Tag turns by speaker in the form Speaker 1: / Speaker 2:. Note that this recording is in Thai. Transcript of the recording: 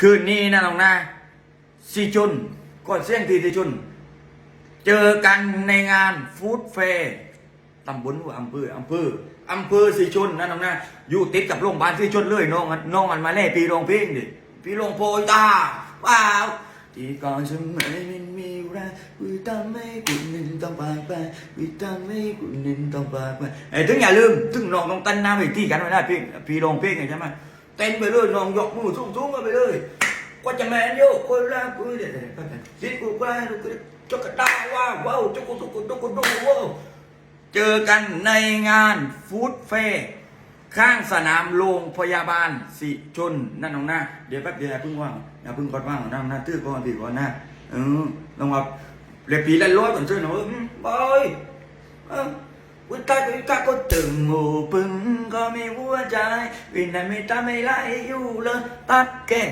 Speaker 1: คืนนี้นะน้องนะสีชุนก็เสียงทีสีชุน เจอกันในงานฟู้ดแฟร์ตำบลอำเภออำเภออำเภอสีชนนะน้องนะอยู่ติดกับโรงพยาบาลสีชนเลยน้องน้องอันมาเล่ปีโรงเพลงดิปีโรงโพยตาว้าวที่ก่อนสมัยไม่มีรักวิตาไม่กุนินต้องปากไปวิตาไม่กุนินต้องปากไปไอ้ถึงอย่าลืมถึงน้องต้องเต้นน้ำอีกที่กันไม่ได้เพลงปีโรงเพลงไงใช่ไหม เต้นไปเลยน้องยกมือสูงๆไปเลยก็จะแมนโยกคนรักกูเด็ดๆคิดกูไปดูกจกกระตาว้าวว้าวจกกูจกกูจกกูจกกูว้าวเจอกันในงานฟู้ดเฟร์ข้างสนามโรงพยาบาลสิชนนั่นน้องนะเดี๋ยวแป๊บเดียวพิ่งว่างอย่าพิ่งกอดว่างนั่งนะตื้อก่อนพี่ก่อนนะเออลองว่าเรียบปีละร้อยก่อนซื้อหน่อยอืมบอย เออวิตาวิตาก็ตึงหูปึงก็มีหัวใจ วินาไม่ตาไม่ไล่อยู่เลยตัดแก่